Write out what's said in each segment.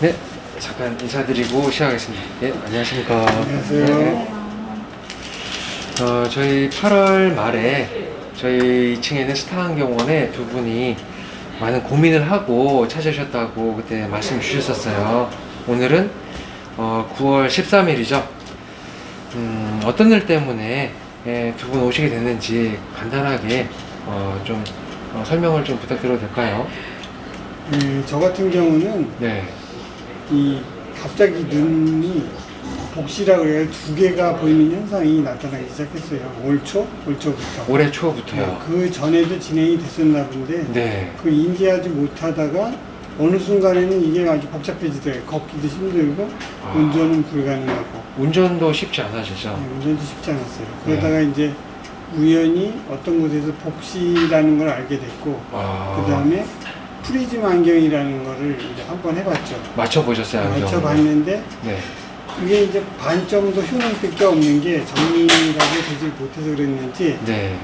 네, 잠깐 인사드리고 시작하겠습니다. 예, 안녕하십니까. 안녕하세요. 어, 저희 8월 말에 저희 2층에는 스타안경원에 두 분이 많은 고민을 하고 찾으셨다고 그때 말씀 주셨었어요. 오늘은 어, 9월 13일이죠. 음, 어떤 일 때문에 예, 두분 오시게 됐는지 간단하게 어, 좀 어, 설명을 좀 부탁드려도 될까요? 네, 저 같은 경우는 네. 이 갑자기 눈이 복시라 그래야 두 개가 보이는 현상이 나타나기 시작했어요. 올 초? 올 초부터. 올해 초부터요. 그 전에도 진행이 됐었나 본데 네. 그 인지하지 못하다가 어느 순간에는 이게 아주 복잡해지더라고요. 걷기도 힘들고 아. 운전은 불가능하고 운전도 쉽지 않아지죠. 네, 운전도 쉽지 않았어요. 네. 그러다가 이제 우연히 어떤 곳에서 복시라는 걸 알게 됐고 아, 그 다음에 프리즘 안경이라는 거를 이제 한번 해봤죠. 맞춰보셨어요? 맞춰봤는데 네. 이게 이제 반 정도 효능밖에 없는 게 정밀하게 되지 못해서 그랬는지 네.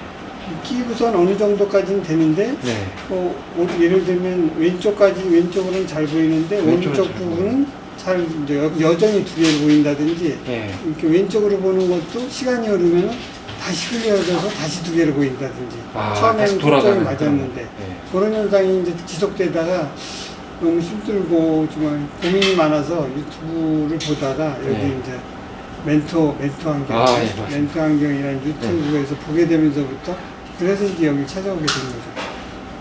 끼고선 어느 정도까지는 되는데 네. 어, 오- 예를 들면 왼쪽까지 왼쪽으로는 잘 보이는데 오른쪽 잘 부분은 잘 이제 여- 여전히 두 개로 보인다든지 네. 이렇게 왼쪽으로 보는 것도 시간이 흐르면 다시 흘려져서 다시 두 개로 보인다든지 아, 처음에는 초점이 맞았는데 네. 그런 현상이 이제 지속되다가 너무 힘들고 정말 고민이 많아서 유튜브를 보다가 여기 네. 이제 멘토 멘토 안경 아, 예, 맞습니다. 멘토 안경이라는 유튜브에서 보게 되면서부터 그래서 이제 여기 찾아오게 된 거죠.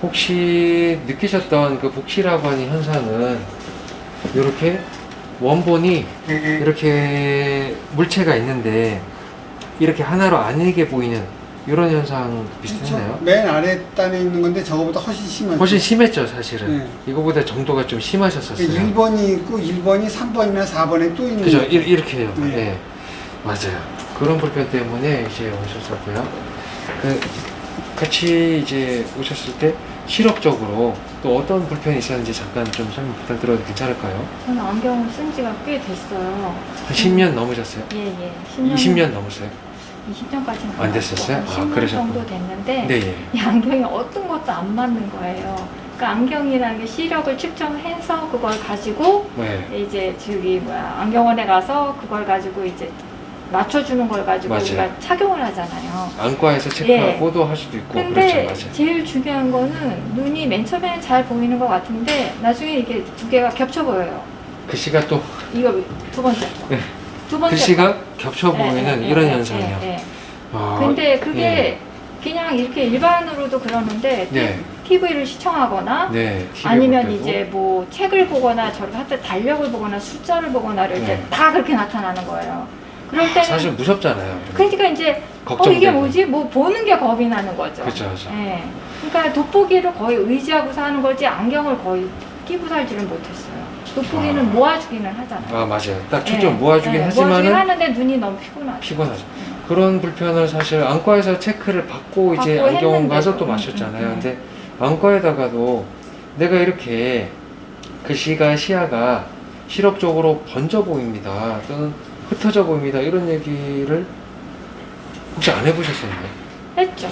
혹시 느끼셨던 그 복시라고 하는 현상은 이렇게 원본이 이렇게 물체가 있는데 이렇게 하나로 아니게 보이는 이런 현상 비슷했나요? 맨 아래 단에 있는 건데 저거보다 훨씬 심하죠. 훨씬 심했죠, 사실은. 네. 이거보다 정도가 좀 심하셨었어요. 1번이 있고 1번이 3번이나 4번에 또 있는 그죠? 이- 이렇게 해요. 네. 네. 맞아요. 그런 불편 때문에 이제 오셨었고요. 그, 같이 이제 오셨을 때 실업적으로 또 어떤 불편이 있었는지 잠깐 좀 설명 부탁드려도 괜찮을까요? 저는 안경을 쓴 지가 꽤 됐어요. 한 10년 넘으셨어요? 예, 예. 10년, 20년 넘으셨어요? 20년까지는 안 됐었어요? 아, 10년 그러셨구나. 정도 됐는데 네, 예. 이 안경이 어떤 것도 안 맞는 거예요. 그러니까 안경이라는 게 시력을 측정해서 그걸 가지고 네. 이제 저기 뭐야 안경원에 가서 그걸 가지고 이제 맞춰주는 걸 가지고 맞아요. 우리가 착용을 하잖아요. 안과에서 체크하고도 할 수도 있고 근데 그렇죠, 맞아요. 제일 중요한 거는 눈이 맨 처음에는 잘 보이는 것 같은데 나중에 이게 두 개가 겹쳐 보여요. 글씨가 또 이거 두 번째 거. 네. 두 번째 글씨가 겹쳐 거. 보이는 예, 예, 이런 예, 현상이요. 예, 예. 아, 근데 그게 예. 그냥 이렇게 일반으로도 그러는데 네. TV를 시청하거나 네, 아니면. 이제 뭐 책을 보거나 할때 달력을 보거나 숫자를 보거나 때 네. 다 그렇게 나타나는 거예요. 그럴 때는 사실 무섭잖아요. 그러니까 이제 어 걱정되고. 이게 뭐지? 뭐 보는 게 겁이 나는 거죠. 그렇죠, 그렇죠. 예. 그러니까 돋보기를 거의 의지하고 사는 거지 안경을 거의 끼고 살지를 못했어요. 돋보기는 아. 모아주기는 하잖아요. 아 맞아요. 딱 초점 예. 모아주긴 예, 하지만은 모아주긴 하는데 눈이 너무 피곤하죠. 피곤하죠. 그런 불편을 사실 안과에서 체크를 받고 이제 받고 안경 했는데도. 가서 또 음, 마셨잖아요. 음, 음. 근데 안과에다가도 내가 이렇게 글씨가 시야가 실업적으로 번져 보입니다. 또는 흩어져 보입니다. 이런 얘기를 혹시 안 해보셨었나요? 했죠.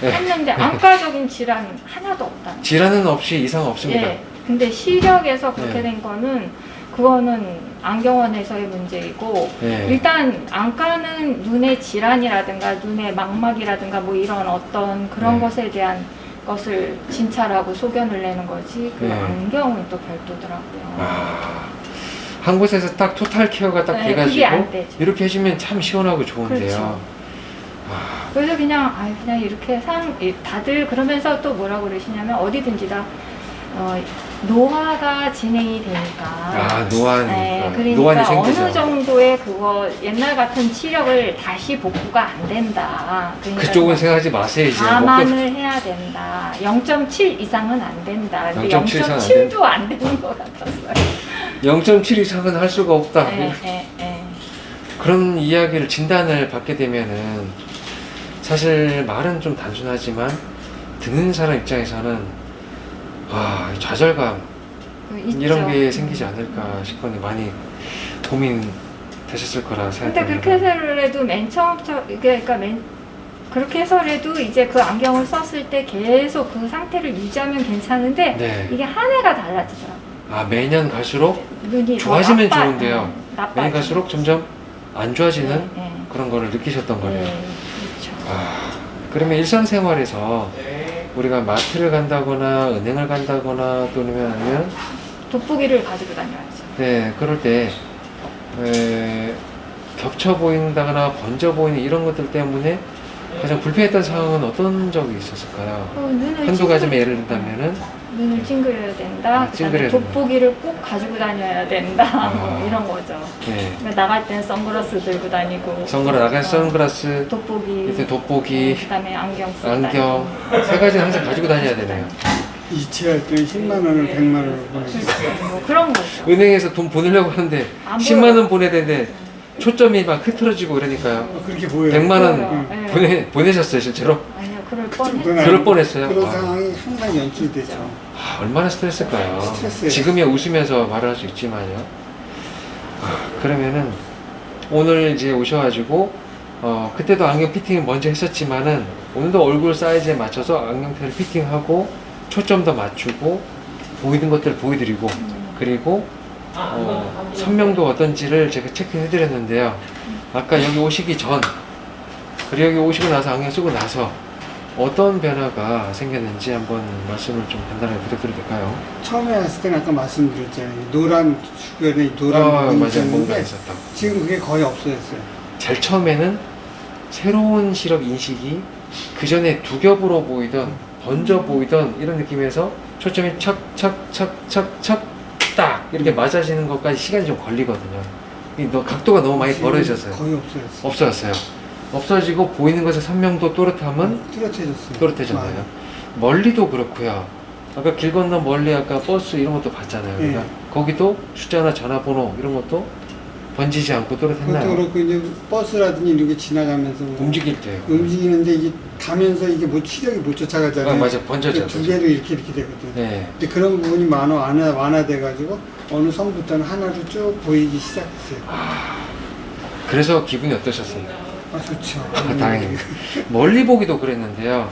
네. 했는데 안과적인 질환이 하나도 없다는 질환은 없이 이상 없습니다. 예. 근데 시력에서 그렇게 네. 된 거는 그거는 안경원에서의 문제이고 네. 일단 안과는 눈의 질환이라든가 눈의 망막이라든가 뭐 이런 어떤 그런 네. 것에 대한 것을 진찰하고 소견을 내는 거지 그 네. 안경은 또 별도더라고요. 아, 한 곳에서 딱 토탈 케어가 딱 네, 그게 돼가지고 되죠. 이렇게 해주면 참 시원하고 좋은데요. 그렇죠. 아, 그래서 그냥 아 그냥 이렇게 상 이- 다들 그러면서 또 뭐라고 그러시냐면 어디든지 다 어, 노화가 진행이 되니까 아 노안, 네, 노안이 그러니까 생기죠. 어느 정도의 그거 옛날 같은 치력을 다시 복구가 안 된다. 그러니까 그쪽은 생각하지 마세요 이제. 감안을 해야 된다. 0.7 이상은 안 된다. 근데 0.7 이상은 안 0.7도 안 되는 것 같았어요. 0.7 이상은 할 수가 없다. 네, 네, 네. 그런 이야기를 진단을 받게 되면은 사실 말은 좀 단순하지만 듣는 사람 입장에서는 와 좌절감 그 있죠. 이런 게 생기지 않을까 싶거든요. 많이 고민 되셨을 거라 근데 생각합니다. 그렇게 해서라도 맨 처음부터 이게 그러니까 맨 그렇게 해서라도 이제 그 안경을 썼을 때 계속 그 상태를 유지하면 괜찮은데 네. 이게 한 해가 달라지더라고 요. 아 매년 갈수록 눈이 더 좋아지면 나빠- 좋은데요. 음, 나빠지죠. 매년 갈수록 점점 안 좋아지는 네, 그런 거를 느끼셨던 네. 거네요. 네, 그렇죠. 아, 그러면 일상생활에서 우리가 마트를 간다거나 은행을 간다거나 또는 아니면 돋보기를 가지고 다녀야죠. 네 그럴 때 에, 겹쳐 보인다거나 번져 보이는 이런 것들 때문에 가장 불편했던 상황은 어떤 적이 있었을까요? 어, 한두 가지만 예를 든다면은 눈을 찡그려야 된다. 아, 그다음에 찡그려야. 돋보기를 꼭 가지고 다녀야 된다. 아. 뭐 이런 거죠. 네 그러니까 나갈 때는 선글라스 들고 다니고. 선글라스 나간 어, 선글라스 돋보기. 밑에 돋보기 그다음에 안경 쓰고 안경 다니고. 세 가지는 항상 가지고 다녀야 되네요. 이체할 때 10만 원을 100만 원을 보내주세요. 뭐 그런 거죠. 은행에서 돈 보내려고 하는데 안 10만 원 보내야 되는데 초점이 막 흐트러지고 그러니까요. 어, 그렇게 보여요. 100만 원 보여요. 네. 보내 보내셨어요 실제로? 아니요, 그럴. 그건 그럴 뻔했어요? 그런 아. 상황이 항상 연출되죠. 아, 얼마나 스트레스일까요? 스트레스예요. 지금이야 웃으면서 말을 할 수 있지만요. 아, 그러면은 오늘 이제 오셔가지고 어, 그때도 안경 피팅을 먼저 했었지만은 오늘도 얼굴 사이즈에 맞춰서 안경테를 피팅하고 초점도 맞추고 보이는 것들을 보여드리고 그리고 어, 선명도 어떤지를 제가 체크해드렸는데요. 아까 여기 오시기 전 그리고 여기 오시고 나서 안경 쓰고 나서 어떤 변화가 생겼는지 한번 말씀을 좀 간단하게 부탁드려도 될까요? 처음에 왔을 때는 아까 말씀드렸잖아요. 노란 주변에 노란 아, 부분이 맞아요. 뭔가 있었는데 있었다고. 지금 그게 거의 없어졌어요. 제일 처음에는 새로운 시력 인식이 그 전에 두 겹으로 보이던 번져 보이던 이런 느낌에서 초점이 착착착착착 딱 이렇게 맞아지는 것까지 시간이 좀 걸리거든요. 이너 각도가 너무 많이 지금 벌어졌어요. 거의 없어졌어요. 없어졌어요. 없어지고 보이는 것의 선명도 또렷함은 뚜렷해졌어요. 또렷해졌나요? 멀리도 그렇고요. 아까 길 건너 멀리 아까 버스 이런 것도 봤잖아요. 예. 우리가 거기도 숫자나 전화번호 이런 것도 번지지 않고 그것도 또렷했나요? 그렇고 이제 버스라든지 이런 게 지나가면서 뭐 움직일 때요. 움직이는데 이게 가면서 이게 뭐 치력이 못 쫓아가잖아요. 아, 맞아. 번져져. 두 개로 이렇게 이렇게 되거든요. 네. 근데 그런 부분이 완화, 완화, 완화돼가지고 어느 선부터는 하나로 쭉 보이기 시작했어요. 그래서 기분이 어떠셨습니까? 아, 좋죠. 아, 다행입니다. 멀리 보기도 그랬는데요.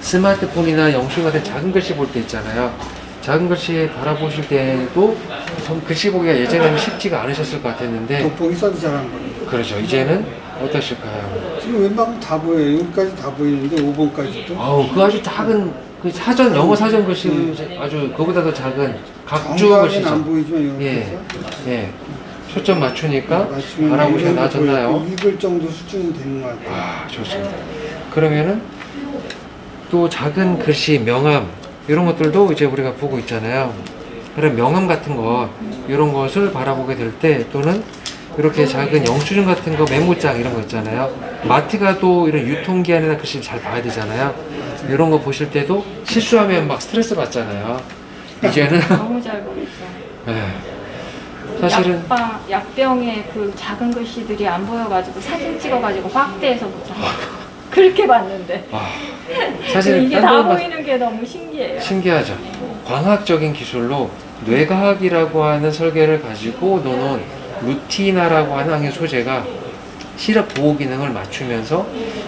스마트폰이나 영수 같은 작은 글씨 볼 때 있잖아요. 작은 글씨 바라보실 때도 좀 글씨 보기가 예전에는 쉽지가 않으셨을 것 같았는데 돋보기 써도 잘한 거예요. 그렇죠. 이제는 어떠실까요? 지금 웬만하면 다 보여요. 여기까지 다 보이는데 5번까지도. 아우 그 아주 작은 그 사전 영어 사전 글씨 음. 아주 그보다 도 작은 각주 안 글씨죠. 보이지만 이렇게 예, 해서 예. 초점 맞추니까 거 나아졌나요? 보이고 읽을 정도 수준은 되는 것 같아요. 아, 좋습니다. 그러면은 또 작은 글씨 명암 이런 것들도 이제 우리가 보고 있잖아요. 그런 명암 같은 거 이런 것을 바라보게 될 때 또는 이렇게 작은 영수증 같은 거 메모장 이런 거 있잖아요. 마트 가도 이런 유통기한이나 글씨를 잘 봐야 되잖아요. 이런 거 보실 때도 실수하면 막 스트레스 받잖아요. 이제는 너무 잘 보이죠. 예. 사실은 약방, 약병의 그 작은 글씨들이 안 보여가지고 사진 찍어가지고 확대해서 보잖아요. 그렇게 봤는데 아, 사실은 이게 딴다 보이는 게 너무 신기해요. 신기하죠. 광학적인 기술로 뇌과학이라고 하는 설계를 가지고 놓은 루티나라고 하는 안경 소재가 시력 보호 기능을 맞추면서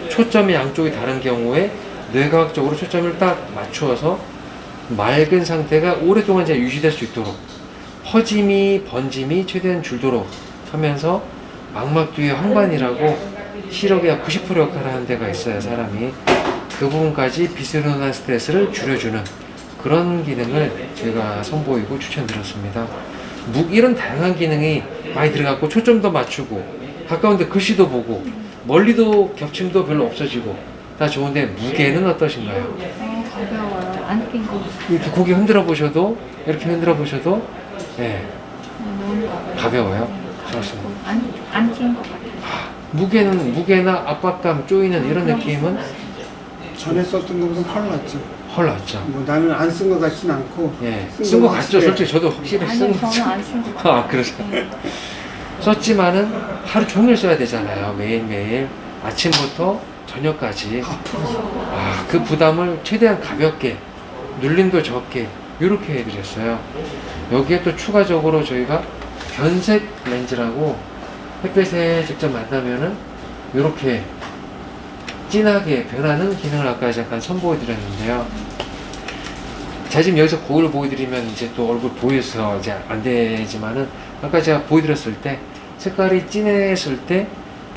초점이 양쪽이 다른 경우에 뇌과학적으로 초점을 딱 맞추어서 맑은 상태가 오랫동안 유지될 수 있도록 퍼짐이 번짐이 최대한 줄도록 하면서 망막 뒤에 황반이라고 시력의 약 90% 역할을 하는 데가 있어요 사람이 그 부분까지 비스론한 스트레스를 줄여주는 그런 기능을 제가 선보이고 추천드렸습니다. 묵 이런 다양한 기능이 많이 들어갔고 초점도 맞추고 가까운데 글씨도 보고 멀리도 겹침도 별로 없어지고 다 좋은데 무게는 어떠신가요? 어, 가벼워요. 안 낀 거. 이렇게 고개 흔들어 보셔도 이렇게 흔들어 보셔도 예 가벼워요. 좋습니다. 안낀 것 같아요. 무게는 무게나 압박감 쪼이는 이런 느낌은 전에 썼던 것보다 훨 낫죠. 헐 낫죠. 뭐 나는 안 쓴 것 같진 않고 예, 쓴쓴거것 같죠. 같은데 솔직히 저도 확실히 쓴 아니요, 저는 안쓴 것 같아요. 아, 그러죠. 네. 썼지만은 하루 종일 써야 되잖아요. 매일매일. 아침부터 저녁까지. 아, 그 부담을 최대한 가볍게, 눌림도 적게, 이렇게 해드렸어요. 여기에 또 추가적으로 저희가 변색 렌즈라고 햇볕에 직접 만나면은 이렇게 진하게 변하는 기능을 아까 잠깐 선보여 드렸는데요. 제가 지금 여기서 거울을 보여드리면 이제 또 얼굴 보여서 이제 안 되지만은 아까 제가 보여드렸을 때 색깔이 진했을 때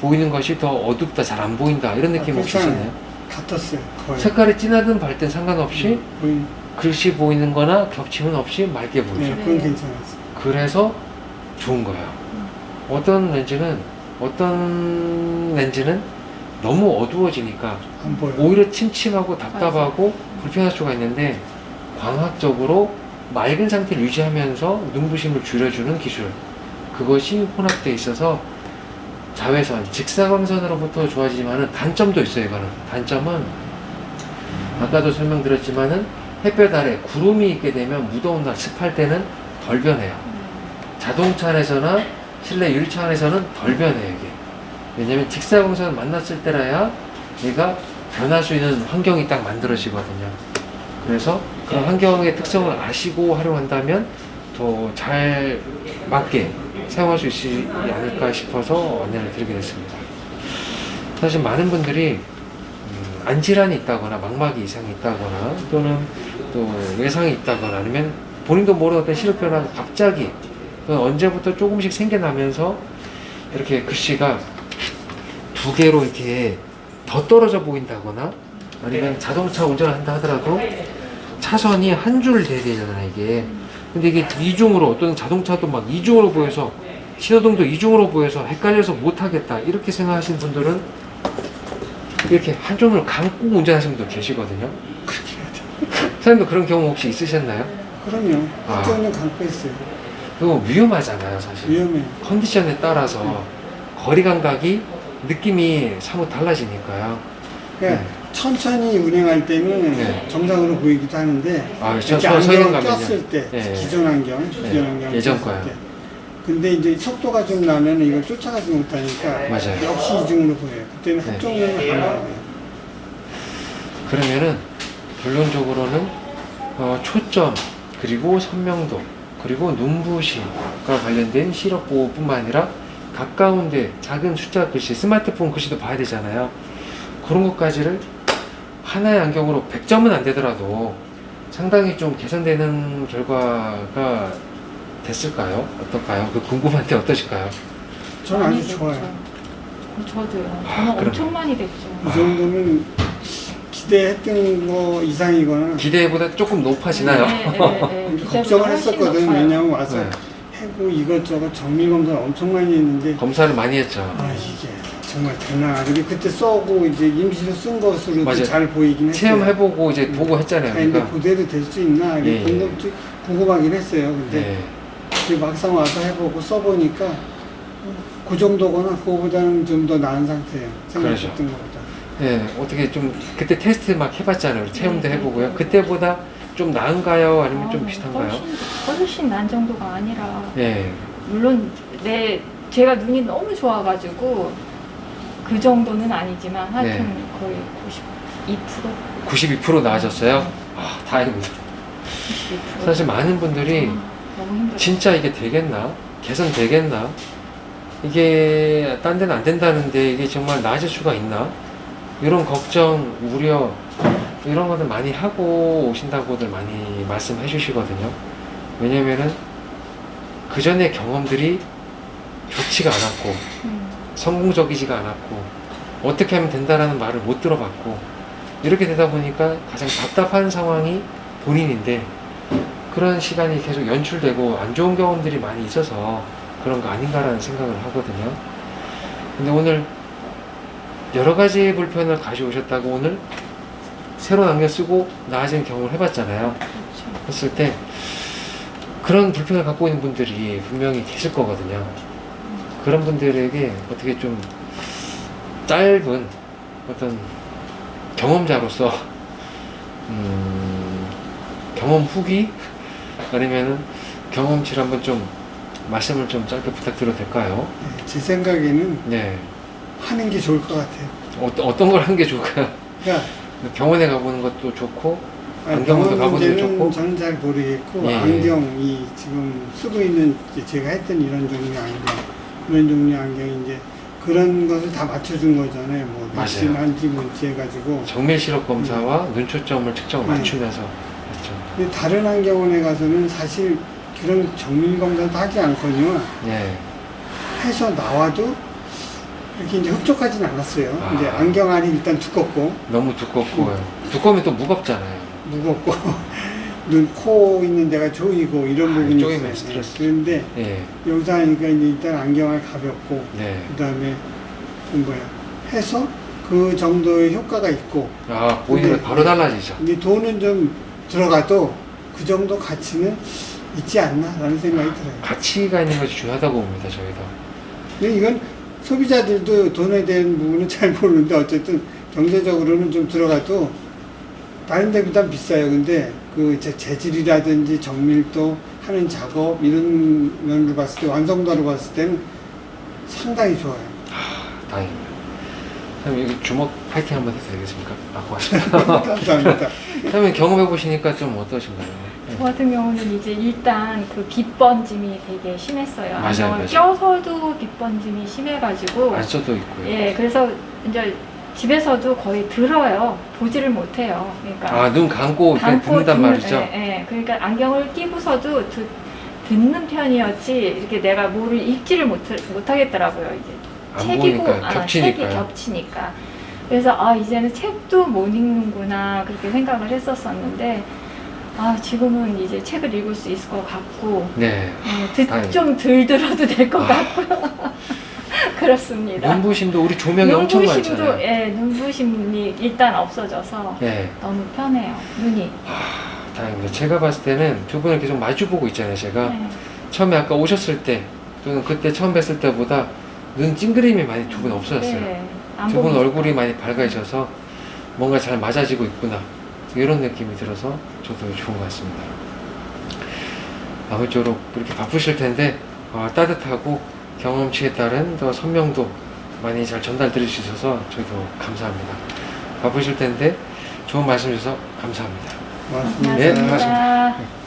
보이는 것이 더 어둡다 잘 안 보인다 이런 느낌 아, 혹시. 있었나요? 같았어요. 거의. 색깔이 진하든 밝든 상관없이 음. 글씨 보이는 거나 겹침은 없이 맑게 보이죠. 네, 그건 네. 괜찮았어요. 그래서 좋은 거예요. 어떤 렌즈는 어떤 렌즈는 너무 어두워지니까 안 보여. 오히려 침침하고 답답하고 불편할 수가 있는데 광학적으로 맑은 상태를 유지하면서 눈부심을 줄여주는 기술 그것이 혼합되어 있어서 자외선, 직사광선으로부터 좋아지지만은 단점도 있어요 이거는 단점은 아까도 설명드렸지만은 햇볕 아래 구름이 있게 되면 무더운 날 습할 때는 덜 변해요. 자동차 안에서나 실내 유리창 안에서는 덜 변해요 이게. 왜냐면 직사광선을 만났을 때라야 얘가 변할 수 있는 환경이 딱 만들어지거든요. 그래서 그런 환경의 특성을 아시고 활용한다면 더 잘 맞게 사용할 수 있지 않을까 싶어서 안내를 드리게 됐습니다. 사실 많은 분들이 음, 안질환이 있다거나 망막이 이상이 있다거나 또는 또 외상이 있다거나 아니면 본인도 모르는 어떤 시력 변화가 갑자기 또는 언제부터 조금씩 생겨나면서 이렇게 글씨가 두 개로 이렇게 더 떨어져 보인다거나 아니면 자동차 운전을 한다 하더라도 차선이 한 줄 돼야 되잖아요 이게. 근데 이게 이중으로 또는 자동차도 막 이중으로 보여서 신호등도 이중으로 보여서 헷갈려서 못하겠다 이렇게 생각하시는 분들은 이렇게 한쪽을 감고 운전하시는 분도 계시거든요 선생님도 그런 경우 혹시 있으셨나요? 그럼요. 아. 한쪽은 감고 있어요. 그거 위험하잖아요 사실 위험해요. 컨디션에 따라서 거리 감각이 느낌이 사뭇 달라지니까요 그러니까 네. 천천히 운행할 때는 네. 정상으로 보이기도 하는데 아, 저, 이렇게 안경을. 꼈을 때 예. 기존 안경, 기존 예. 안경 예전 꼈을 거요. 때. 근데 이제 속도가 좀 나면 이걸 쫓아가지 못하니까 맞아요. 역시 이중으로 보여요. 그때는 네. 한쪽 눈을 감아야 돼요. 그러면은 결론적으로는 어, 초점 그리고 선명도 그리고 눈부심과 관련된 시력 보호뿐만 아니라 가까운데 작은 숫자 글씨 스마트폰 글씨도 봐야 되잖아요 그런 것까지를 하나의 안경으로 100점은 안 되더라도 상당히 좀 개선되는 결과가 됐을까요? 어떨까요? 그 궁금한데 어떠실까요? 저는 아주. 좋아요. 저도요. 아. 엄청 많이 됐죠. 이 정도면 기대했던 거 이상이거나 기대보다 조금 높아지나요? 네, 네, 네. 기대보다 걱정을 훨씬 했었거든. 높아요. 왜냐면 와서 네. 해고 이것저것 정밀 검사를 엄청 많이 했는데 검사를 많이 했죠. 아 이게 정말 되나 그리고 그때 써고 이제 임시로 쓴 맞아요. 잘 보이긴 했어요. 체험해보고 이제 보고 했잖아요. 아니, 근데 그러니까. 그대로 될 수 있나 예, 예. 궁금, 궁금하긴 했어요. 근데 네. 이제 막상 와서 해보고 써보니까 어, 그 정도거나 그거보다는 좀 더 나은 상태예요. 생각했던 그러죠. 것보다. 네, 어떻게 좀 그때 테스트 막 해봤잖아요. 체험도 네, 해보고요. 네. 그때보다 좀 나은가요? 아니면 좀 아, 비슷한가요? 훨씬, 훨씬 난 정도가 아니라 네, 물론 내 제가 눈이 너무 좋아가지고 그 정도는 아니지만 하여튼 네. 거의 92% 92% 나아졌어요. 아, 다행입니다. 92% 사실 많은 분들이 음, 너무 힘들어. 진짜 이게 되겠나? 개선 되겠나? 이게 딴 데는 안 된다는데 이게 정말 나아질 수가 있나? 이런 걱정, 우려 이런 것들 많이 하고 오신다고들 많이 말씀해 주시거든요. 왜냐면은 그 전에 경험들이 좋지가 않았고 음, 성공적이지가 않았고 어떻게 하면 된다라는 말을 못 들어봤고 이렇게 되다 보니까 가장 답답한 상황이 본인인데 그런 시간이 계속 연출되고 안 좋은 경험들이 많이 있어서 그런 거 아닌가라는 생각을 하거든요. 근데 오늘 여러 가지 불편을 가져오셨다고 오늘 새로운 안경 쓰고 나아진 경험을 해봤잖아요. 그렇죠. 했을 때 그런 불편을 갖고 있는 분들이 분명히 계실 거거든요. 그런 분들에게 어떻게 좀 짧은 어떤 경험자로서 음, 경험 후기 아니면은 경험치를 한번 좀 말씀을 좀 짧게 부탁드려도 될까요? 네, 제 생각에는 네. 하는 게 좋을 것 같아요. 어, 어떤 걸 하는 게 좋을까요? 그러니까 병원에 가보는 것도 좋고 아, 안경도 병원 가보는 게 문제는 좋고 저는 잘 모르겠고 예, 예. 안경이 지금 쓰고 있는 이제 제가 했던 이런 종류의 안경 이런 종류의 안경이 이제 그런 것을 다 맞춰준 거잖아요. 뭐 맞아요. 백신 한지문지 해가지고 정밀 시력 검사와 눈 초점을 측정 음. 맞추면서 그렇죠. 근데 다른 안경원에 가서는 사실 그런 정밀 검사도 하지 않거든요. 예. 해서 나와도 이렇게 이제 흡족하진 않았어요. 아. 이제 안경 알이 일단 두껍고 너무 두껍고 두꺼우면 또 무겁잖아요. 무겁고 눈, 코 있는 데가 조이고 이런 아, 부분이 조이면 있어요. 스트레스. 그런데 예. 여기서 하니까 이제 일단 안경알 가볍고 네. 그다음에 그 뭐야 해서 그 정도의 효과가 있고 아 보이는 근데- 거 바로 달라지죠. 근데 돈은 좀 들어가도 그 정도 가치는 있지 않나라는 생각이 들어요. 가치가 있는 것이 중요하다고 봅니다. 저희도. 근데 이건 소비자들도 돈에 대한 부분은 잘 모르는데 어쨌든 경제적으로는 좀 들어가도 다른 데보다 비싸요. 근데 그 재- 재질이라든지 정밀도 하는 작업 이런 면으로 봤을 때 완성도로 봤을 때는 상당히 좋아요. 다행입니다. 그럼 여기 주먹 파이팅 한번 해도 되겠습니까? 아, 고맙습니다. 감사합니다. 그러면 경험해 보시니까 좀 어떠신가요? 저 같은 경우는 이제 일단 그 빗번짐이 되게 심했어요. 맞아요, 안경을 맞아요. 껴서도 빗번짐이 심해가지고 안 써도 있고요. 예, 그래서 이제 집에서도 거의 들어요. 보지를 못해요. 그러니까 아, 눈 감고 그냥 감고 듣는단 듣는- 말이죠? 예, 예. 그러니까 안경을 끼고서도 듣, 듣는 편이었지 이렇게 내가 뭐를 읽지를 못, 못하겠더라고요. 이제 안 책이고 보니까 아, 겹치니까요. 책이 겹치니까. 그래서 아 이제는 책도 못 읽는구나 그렇게 생각을 했었었는데 아 지금은 이제 책을 읽을 수 있을 것 같고 네. 다행이다. 좀덜 들어도 될 것 아. 같고요. 그렇습니다. 눈부심도 우리 조명이 엄청 눈부심도 많잖아요. 예 눈부심이 일단 없어져서 네. 너무 편해요 눈이. 다행입니다. 제가 봤을 때는 두 분을 계속 마주 보고 있잖아요. 제가 네. 처음에 아까 오셨을 때 또는 그때 처음 뵀을 때보다 눈 찡그림이 많이 두 분 없어졌어요. 네, 안 두 분 보이니까. 얼굴이 많이 밝아져서 뭔가 잘 맞아지고 있구나 이런 느낌이 들어서 저도 좋은 것 같습니다. 아무쪼록 그렇게 바쁘실 텐데 어, 따뜻하고 경험치에 따른 더 선명도 많이 잘 전달 드릴 수 있어서 저희도 감사합니다. 바쁘실 텐데 좋은 말씀 주셔서 감사합니다. 고맙습니다. 네, 고맙습니다. 고맙습니다.